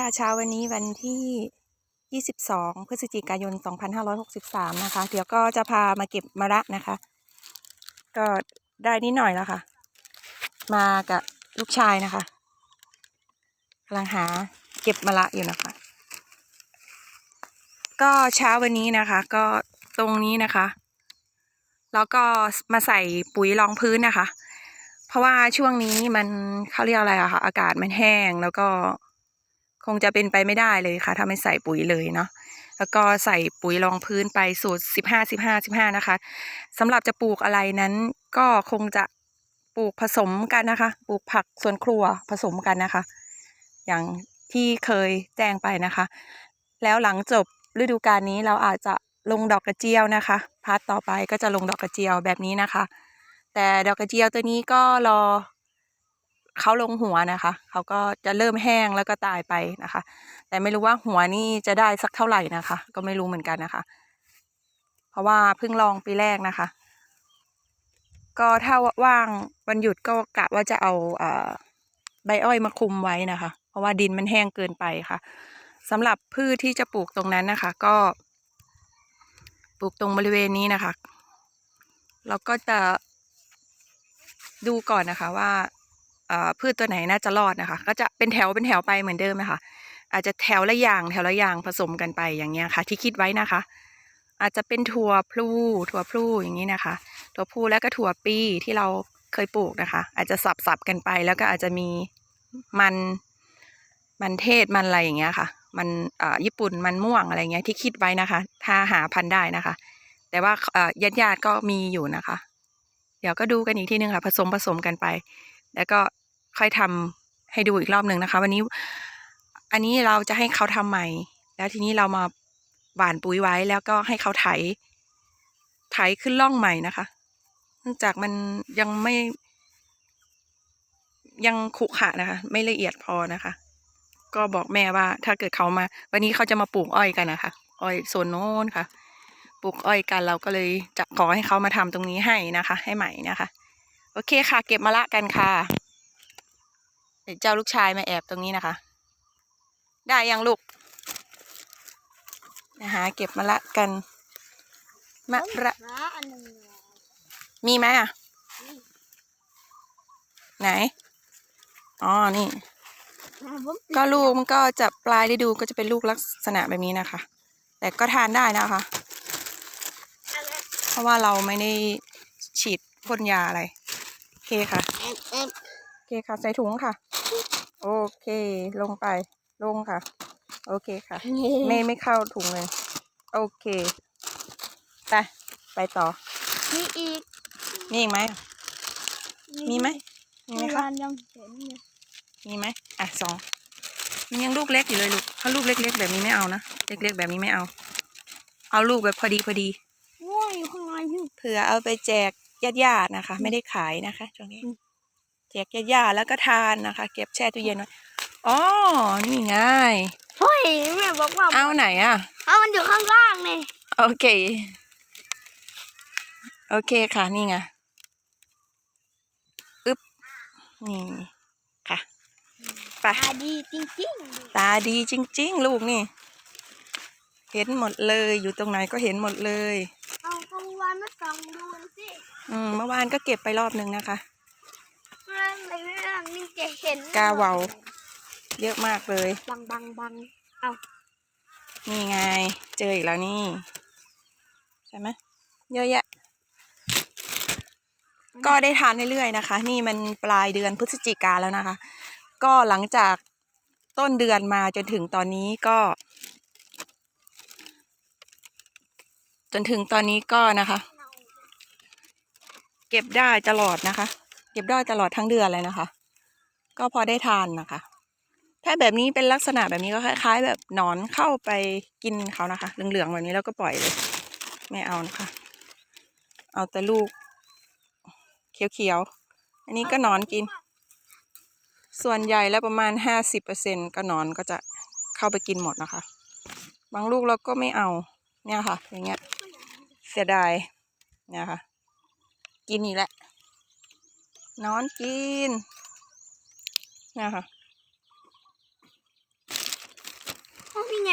ค่ะเช้าวันนี้วันที่ 22 พฤศจิกายน 2563 นะคะ เดี๋ยวก็จะพามาเก็บมะระนะคะ ก็ได้นิดหน่อยแล้วค่ะ มากับลูกชายนะคะกำลังหาเก็บมะระอยู่นะคะ ก็เช้าวันนี้นะคะ ก็ตรงนี้นะคะ แล้วก็มาใส่ปุ๋ยรองพื้นนะคะ เพราะว่าช่วงนี้มันเขาเรียกอะไรอะคะอากาศมันแห้งแล้วก็ คงจะเป็นไปไม่ได้เลยค่ะ ถ้าไม่ใส่ปุ๋ยเลยเนาะแล้วก็ใส่ปุ๋ยรองพื้นไปสูตรสิบห้าสิบห้าสิบห้านะคะสำหรับจะปลูกอะไรนั้นก็คงจะปลูกผสมกันนะคะ ปลูกผักสวนครัวผสมกันนะคะ อย่างที่เคยแจ้งไปนะคะ แล้วหลังจบฤดูกาลนี้เราอาจจะลงดอกกระเจียวนะคะ พาร์ทต่อไปก็จะลงดอกกระเจียวแบบนี้นะคะ แต่ดอกกระเจียวตัวนี้ก็รอ เขาลงหัวนะคะ เขาก็จะเริ่มแห้งแล้วก็ตายไปนะคะ แต่ไม่รู้ว่าหัวนี่จะได้สักเท่าไหร่นะคะ ก็ไม่รู้เหมือนกันนะคะ เพราะว่าเพิ่งลองปีแรกนะคะ ก็ถ้าว่างวันหยุดก็กะว่าจะเอาใบอ้อยมาคลุมไว้นะคะ เพราะว่าดินมันแห้งเกินไปค่ะสำหรับพืชที่จะปลูกตรงนั้นนะคะ ก็ปลูกตรงบริเวณนี้นะคะ เราก็จะดูก่อนนะคะว่า พืชตัวไหนน่าจะรอดนะคะ ก็จะเป็นแถวเป็นแถวไปเหมือนเดิมนะคะ อาจจะแถวละอย่างแถวละอย่างผสมกันไปอย่างเงี้ยค่ะ ที่คิดไว้นะคะ อาจจะเป็นถั่วพลูถั่วพลูอย่างนี้นะคะ ถั่วพลูแล้วก็ถั่วปีที่เราเคยปลูกนะคะ อาจจะสับสับกันไป แล้วก็อาจจะมีมันมันเทศมันอะไรอย่างเงี้ยค่ะ มันอ่อญี่ปุ่นมันม่วงอะไรเงี้ยที่คิดไว้นะคะ ถ้าหาพันธุ์ได้นะคะ แต่ว่าญาติญาติก็มีอยู่นะคะ เดี๋ยวก็ดูกันอีกทีนึงค่ะ ผสมผสมกันไป แล้วก็ ค่อยทำให้ดูอีกรอบหนึ่งนะคะ วันนี้ อันนี้เราจะให้เขาทำใหม่ แล้วทีนี้เรามาหว่านปุ๋ยไว้แล้วก็ให้เขาไถ ไถขึ้นร่องใหม่นะคะเนื่องจากมันยังไม่ยังขุขะนะคะ ไม่ละเอียดพอนะคะ ก็บอกแม่ว่า ถ้าเกิดเขามา วันนี้เขาจะมาปลูกอ้อยกันนะคะอ้อยโซนโน้นค่ะ ปลูกอ้อยกันเราก็เลยจะขอให้เขามาทำตรงนี้ให้นะคะ ให้ใหม่นะคะ โอเคค่ะ เก็บมะละกันค่ะ เดี๋ยวเจ้าลูกชายมาแอบตรงนี้นะคะ ได้ยังลูกนะคะเก็บมะละกันมะระหาอันหนึ่งเลยมีไหมอะ ไหน อ๋อ นี่หาผมก็ลูกมันก็จะปลายฤดูก็จะเป็นลูกลักษณะแบบนี้นะคะ แต่ก็ทานได้นะคะอะไรเพราะว่าเราไม่ได้ฉีดพ่นยาอะไร โอเคค่ะเอ็มเอ็มโอเคค่ะ ใส่ถุงค่ะ โอเค ลงไป ลงค่ะ โอเคค่ะ ไม่ไม่เข้าถุงเลย โอเค ไป ไปต่อ มีอีก มีอีกไหม มีไหม มีไหมเมื่อคะวานยังเห็นเลยมีไหม อะสองมันยังลูกเล็กอยู่เลยลูก ถ้าลูกเล็ก ๆ แบบนี้ไม่เอานะ เล็ก ๆ แบบนี้ไม่เอา เอาลูกแบบพอดีพอดีว้ายอยู่ข้างในพี่เผื่อเอาไปแจกญาติๆนะคะ ไม่ได้ขายนะคะช่วงนี้อืม แจกญาติๆแล้วก็ทานนะคะ เก็บแช่ตู้เย็นไว้อ๋อนี่ไงเฮ้ยแม่บอกว่าเอาไหนอะเอามันอยู่ข้างล่างนี่โอเค โอเคค่ะนี่ไงอึ๊บนี่ค่ะไปตาดีจริงตาดีจริง ๆ ลูกนี่ เห็นหมดเลยอยู่ตรงไหนก็เห็นหมดเลยๆเอากลางวันมาส่องดูมันสิอืมเมื่อวานก็เก็บไปรอบนึงนะคะ เรื่องในเรื่องนี่จะ เห็นกาเวาเยอะมากเลย บังบังบังเอานี่ไง เจออีกแล้วนี่ ใช่ไหมเยอะแยะ ก็ได้ทานเรื่อยๆนะคะ นี่มันปลายเดือนพฤศจิกาแล้วนะคะ ก็หลังจากต้นเดือนมาจนถึงตอนนี้ก็ จนถึงตอนนี้ก็นะคะ เก็บได้ตลอดนะคะ เก็บได้ตลอดทั้งเดือนเลยนะคะ ก็พอได้ทานนะคะ ถ้าแบบนี้เป็นลักษณะแบบนี้ก็คล้าย ๆ แบบหนอนเข้าไปกินเขานะคะ เหลืองๆแบบนี้แล้วก็ปล่อยเลย ไม่เอานะคะ เอาแต่ลูก เขียวๆ อันนี้ก็หนอนกิน ส่วนใหญ่แล้วประมาณห้าสิบเปอร์เซ็นก็หนอนก็จะเข้าไปกินหมดนะคะ บางลูกเราก็ไม่เอา เนี่ยค่ะ อย่างเงี้ย เสียดาย เนี่ยค่ะ กินอีกแล้วนอนกิน นี่ยค่ะ โอ้พี่ไง